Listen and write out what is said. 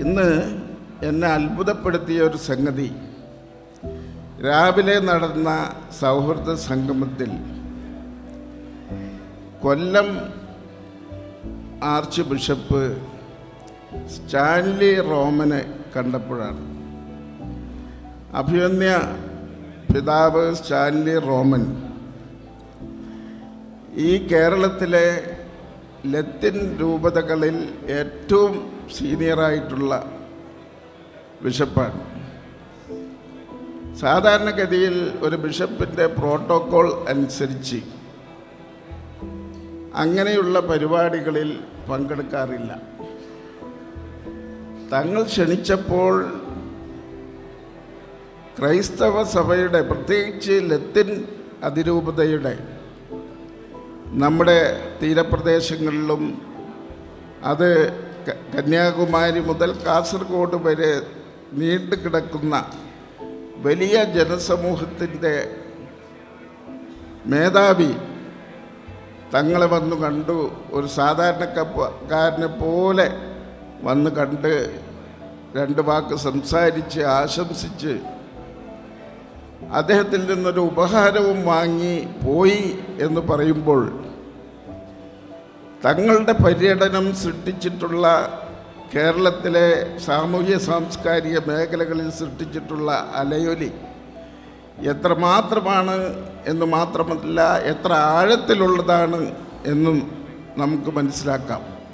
ഇന്ന് എന്നെ അത്ഭുതപ്പെടുത്തിയ ഒരു സംഗതി. രാവിലെ നടന്ന സൗഹൃദ സംഗമത്തിൽ കൊല്ലം ആർച്ച് ബിഷപ്പ് സ്റ്റാൻലി റോമനെ കണ്ടപ്പോഴാണ്. അഭിമന്യ പിതാവ് സ്റ്റാൻലി റോമൻ ഈ കേരളത്തിലെ ലത്തിൻ രൂപതകളിൽ ഏറ്റവും സീനിയറായിട്ടുള്ള ബിഷപ്പാണ്. സാധാരണഗതിയിൽ ഒരു ബിഷപ്പിന്റെ പ്രോട്ടോക്കോൾ അനുസരിച്ച് അങ്ങനെയുള്ള പരിപാടികളിൽ പങ്കെടുക്കാറില്ല. തങ്ങൾ ക്ഷണിച്ചപ്പോൾ ക്രൈസ്തവ സഭയുടെ പ്രത്യേകിച്ച് ലത്തിൻ അതിരൂപതയുടെ നമ്മുടെ തീരപ്രദേശങ്ങളിലും അത് കന്യാകുമാരി മുതൽ കാസർഗോഡ് വരെ നീണ്ടു കിടക്കുന്ന വലിയ ജനസമൂഹത്തിന്റെ മേധാവി തങ്ങളെ വന്നു കണ്ടു. ഒരു സാധാരണക്കാരനെ പോലെ വന്ന് കണ്ട് രണ്ട് വാക്ക് സംസാരിച്ച് ആശംസിച്ച് അദ്ദേഹത്തിൽ നിന്നൊരു ഉപഹാരവും വാങ്ങി പോയി എന്ന് പറയുമ്പോൾ തങ്ങളുടെ പര്യടനം സൃഷ്ടിച്ചിട്ടുള്ള കേരളത്തിലെ സാമൂഹ്യ സാംസ്കാരിക മേഖലകളിൽ സൃഷ്ടിച്ചിട്ടുള്ള അലയൊലി എത്രമാത്രമാണ് എന്ന് മാത്രമല്ല എത്ര ആഴത്തിലുള്ളതാണ് എന്നും നമുക്ക് മനസ്സിലാക്കാം.